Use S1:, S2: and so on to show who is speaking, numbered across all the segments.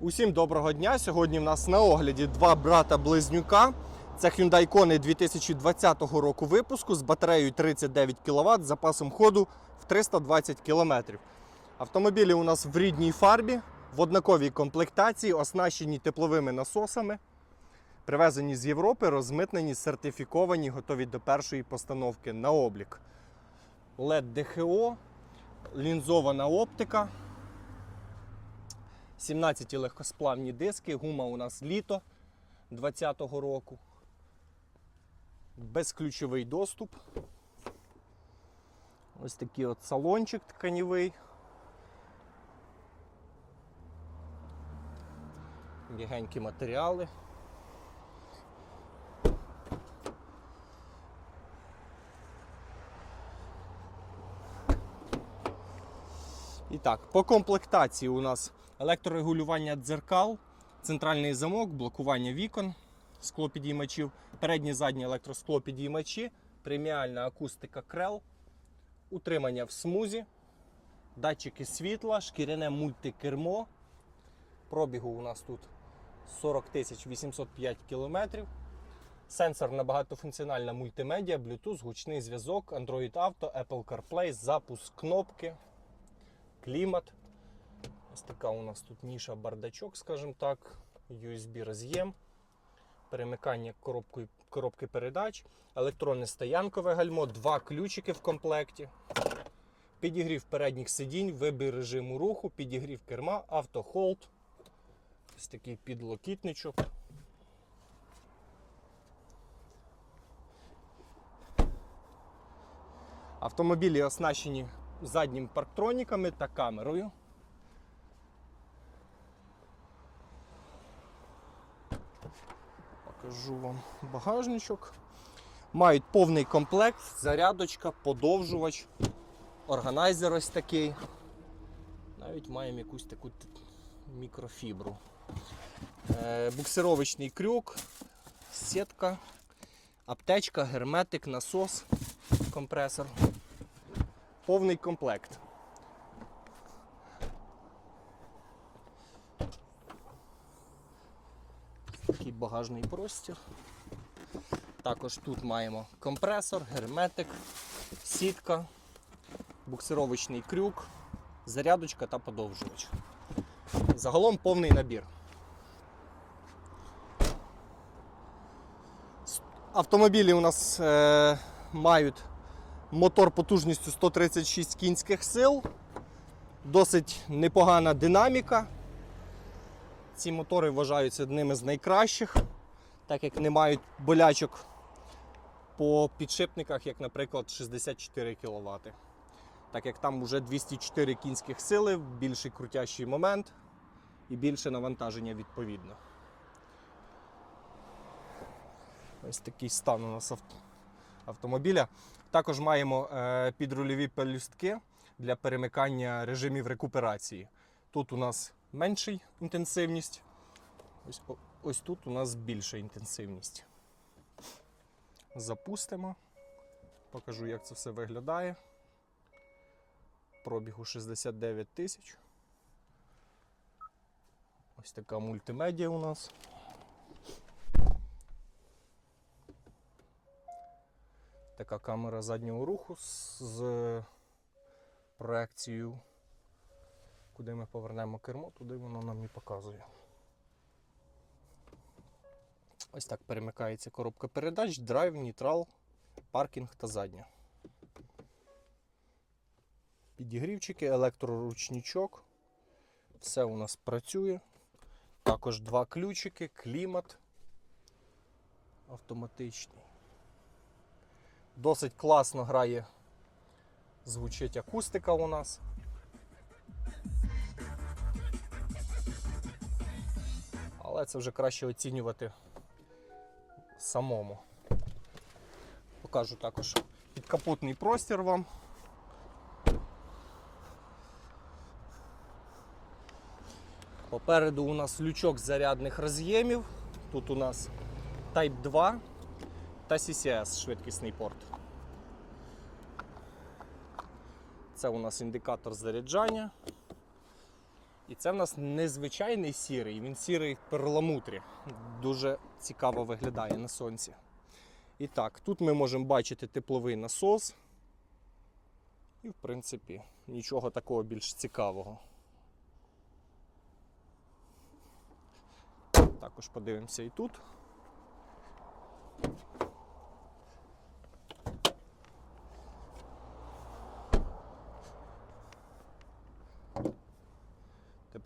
S1: Усім доброго дня. Сьогодні в нас на огляді два брата-близнюка. Це Hyundai Kona 2020 року випуску з батареєю 39 кВт, запасом ходу в 320 км. Автомобілі у нас в рідній фарбі, в однаковій комплектації, оснащені тепловими насосами, привезені з Європи, розмитнені, сертифіковані, готові до першої постановки на облік. LED ДХО, лінзована оптика. 17 легкосплавні диски, гума у нас літо 2020 року. Безключовий доступ. Ось такий от салончик тканівий. М'ягенькі матеріали. І так, по комплектації у нас електрорегулювання дзеркал, центральний замок, блокування вікон, склопідіймачів, передні задні електросклопідіймачі, преміальна акустика крел, утримання в смузі, датчики світла, шкіряне мультикермо. Пробігу у нас тут 40 805 кілометрів. Сенсорна багатофункціональна мультимедіа, Bluetooth, гучний зв'язок, Android Auto, Apple CarPlay, запуск кнопки, клімат. Ось така у нас тут ніша бардачок, скажімо так, USB роз'єм, перемикання коробкою, коробки передач, електронне стоянкове гальмо, два ключики в комплекті, підігрів передніх сидінь, вибір режиму руху, підігрів керма, автохолд. Ось такий підлокітничок. Автомобілі оснащені заднім парктроніками та камерою. Покажу вам багажничок. Мають повний комплект, зарядочка, подовжувач, органайзер ось такий. Навіть маємо якусь таку мікрофібру. Е, буксировочний крюк, сітка, аптечка, герметик, насос, компресор. Повний комплект. Такий багажний простір. Також тут маємо компресор, герметик, сітка, буксировочний крюк, зарядочка та подовжувач. Загалом повний набір. Автомобілі у нас е, мають мотор потужністю 136 кінських сил, досить непогана динаміка. Ці мотори вважаються одними з найкращих, так як не мають болячок по підшипниках, як, наприклад, 64 кВт. Так як там вже 204 кінських сили, більший крутящий момент і більше навантаження відповідно. Ось такий стан у нас авто- автомобіля. Також маємо е, підрульові пелюстки для перемикання режимів рекуперації. Тут у нас менша інтенсивність, ось, ось тут у нас більша інтенсивність. Запустимо. Покажу, як це все виглядає. Пробігу 69 тисяч. Ось така мультимедіа у нас. Така камера заднього руху з проекцією. Куди ми повернемо кермо, туди воно нам і показує. Ось так перемикається коробка передач, драйв, нейтрал, паркінг та задня. Підігрівчики, електроручничок. Все у нас працює. Також два ключики, клімат автоматичний. Досить класно грає, звучить акустика у нас. Але це вже краще оцінювати самому. Покажу також підкапотний простір вам. Попереду у нас лючок зарядних роз'ємів. Тут у нас Type 2 та CCS швидкісний порт. Це у нас індикатор заряджання. І це в нас незвичайний сірий, він сірий в перламутрі. Дуже цікаво виглядає на сонці. І так, тут ми можемо бачити тепловий насос. І, в принципі, нічого такого більш цікавого. Також подивимося і тут.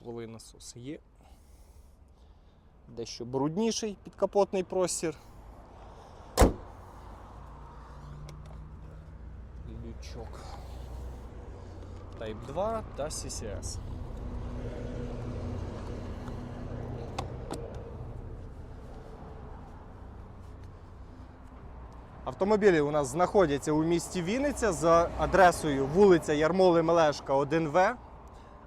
S1: Тепловий насос є. Дещо брудніший підкапотний простір. Лючок. Type 2 та CCS. Автомобілі у нас знаходяться у місті Вінниця за адресою вулиця Ярмоли Мелешка, 1В.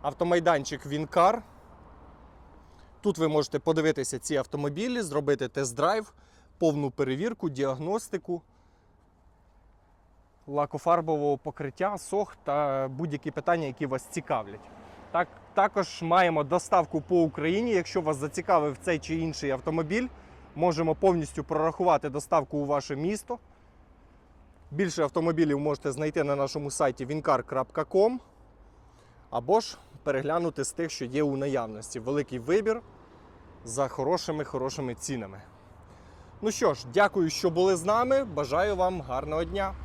S1: Автомайданчик Вінкар. Тут ви можете подивитися ці автомобілі, зробити тест-драйв, повну перевірку, діагностику, лакофарбового покриття, сох та будь-які питання, які вас цікавлять. Так, також маємо доставку по Україні. Якщо вас зацікавив цей чи інший автомобіль, можемо повністю прорахувати доставку у ваше місто. Більше автомобілів можете знайти на нашому сайті wincar.com або ж переглянути з тих, що є у наявності. Великий вибір за хорошими хорошими цінами. Ну що ж, дякую, що були з нами. Бажаю вам гарного дня!